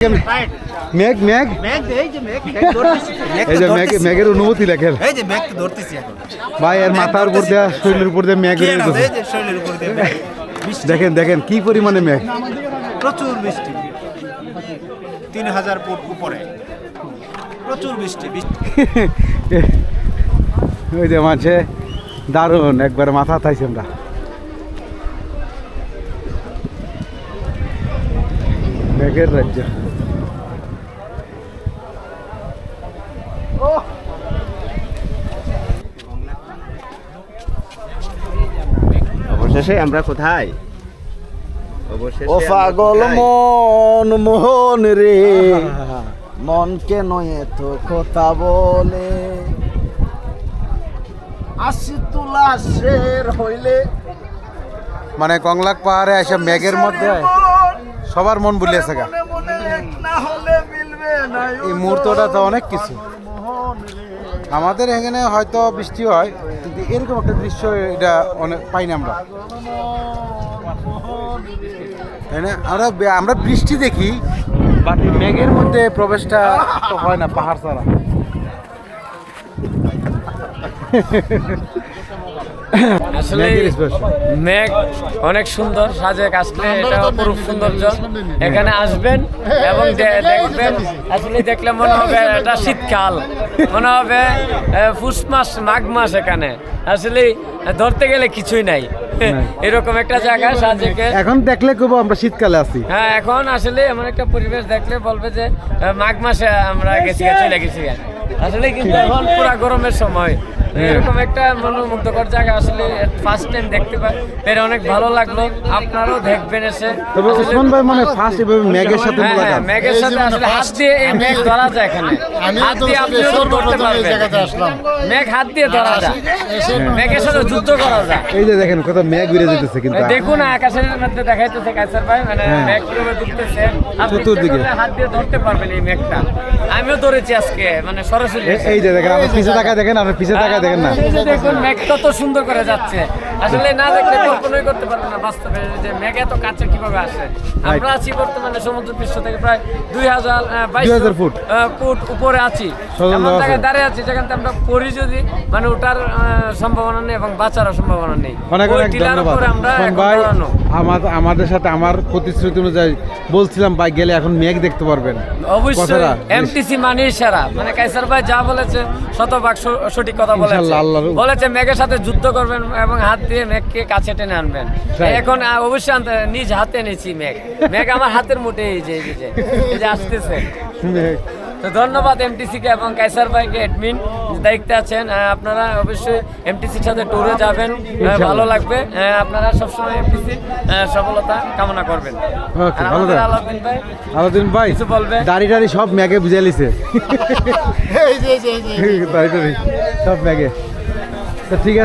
মেঘ মেঘ মেঘ এই যে মেঘ। মেঘের লেখেন এই যে মেঘ ধরতেছি এখন। ভাই এর মাথার উপর দেওয়া শরীরের উপর দিয়ে মেঘ শরীরের উপর দিয়ে দেখেন দেখেন কি পরিমাণে মেঘ প্রচুর বৃষ্টি। তিন হাজার ফুট উপরে। প্রচুর বৃষ্টি বৃষ্টি। ওই যে মাঝে দারুণ একবার মাথা থাইছে আমরা। মেঘের রাজ্য। অবশেষে আমরা কোথায়? ও পাগল মন মোহন রে। মন কেন এত কথা বলে। আসি তুলা শের হইলে। মানে কংলাক পাহাড়ে এসে মেঘের মধ্যে সবার মন ভুলিয়েছে গা। এই মুহূর্তটা তো অনেক কিছু। আমাদের এখানে হয়তো বৃষ্টি হয়, কিন্তু এরকম একটা দৃশ্য এটা অনেক পাই না আমরা। তাই না? আমরা আমরা বৃষ্টি দেখি বাট মেঘের মধ্যে প্রবেশটা তো হয় না, পাহাড় ছাড়া। আসলে মেঘ অনেক সুন্দর সাজেক আসলে এটা অপরূপ সৌন্দর্য। এখানে আসবেন এবং দেখবেন আসলে দেখলে মনে হবে এটা শীতকাল। মনে হবে পুষ মাস মাঘ মাস এখানে। আসলে ধরতে গেলে কিছুই নাই। এরকম একটা জায়গা সাজেকে। এখন দেখলে খুব আমরা শীতকালে আছি। হ্যাঁ এখন আসলে এমন একটা পরিবেশ দেখলে বলবে যে মাঘ মাসে আমরা গেছি চলে গেছি। আসলে কিন্তু এখন পুরা গরমের সময়। এরকম একটা মনোমুগ্ধকর জায়গা আসলে ফার্স্ট টাইম দেখতে পাই। পেরে অনেক ভালো লাগল। আপনারাও দেখবেন এসে। তবে ওসমান ভাই মানে ফার্স্ট এভাবে মেঘের সাথে হ্যাঁ, হ্যাঁ, মেঘের সাথে আসলে হাত দিয়ে এই মেঘ ধরা যায় এখানে। হাত দিয়ে আপনিও তো ধরতে পারবেন। মেঘ হাত দিয়ে ধরা যায়। মেঘের সাথে যুদ্ধ করা যায়। এই যে দেখেন কত মেঘ উড়ে যেতেছে কিন্তু। দেখুন আকাশের মধ্যে দেখাইতেছে কাইসার ভাই মানে হ্যাঁ। কীভাবে দুলতেছে। আপনি চতুর্দিকে। হাত দিয়ে ধরতে পারবেন এই মেঘটা আমিও ধরেছি আজকে মানে সরাসরি। এই যে দেখেন আপনি পিছে তাকায় দেখেন আপনি পিছে তাকায় দেখেন না। এই যে দেখুন মেঘ কত সুন্দর করে যাচ্ছে। আসলে না দেখলে কল্পনাই করতে পারবে না বাস্তবে যে মেঘ এত কাছে কীভাবে আসে। আমরা আছি বর্তমানে সমুদ্র পৃষ্ঠ থেকে প্রায় দুই হাজার বাইশ 2000 ফুট। ফুট উপরে আছি। এমন জায়গায় দাঁড়িয়ে আছি যেখান থেকে আমরা পড়ি যদি মানে ওটার আহ, সম্ভাবনা নেই এবং বাঁচারও সম্ভাবনা নেই। ওই টিলার উপরে আমরা এখন ভাই দাঁড়ানো। আমাদের আমাদের সাথে আমার প্রতিশ্রুতি অনুযায়ী বলছিলাম ভাই গেলে এখন মেঘ দেখতে পারবেন। অবশ্যই এমটিসি মানে সেরা। মানে কাইসার ভাই যা বলেছে শতভাগ সঠিক কথা বলেছে। বলেছে মেঘের সাথে যুদ্ধ করবেন এবং হাত দিয়ে মেঘকে কাছে টেনে আনবেন। এখন অবশ্যই নিজ হাতে নিয়েছি মেঘ। মেঘ আমার হাতের মুঠে এই যে এই যে আসতেছে। মেঘ। তো ধন্যবাদ এমটিসি কে এবং কাইসার ভাইকে অ্যাডমিন দায়িত্বে আছেন। আপনারা অবশ্যই এমটিসির সাথে ট্যুরে যাবেন। ভালো লাগবে। আপনারা সবসময় এমটিসি সফলতা কামনা করবেন। থাক। ভাই আলাদিন ভাই কিছু বলবে? দাড়ি টাড়ি সব মেঘে বুঝে লিছে। দাড়ি টাড়ি সব মেঘে তো ঠিক আছে।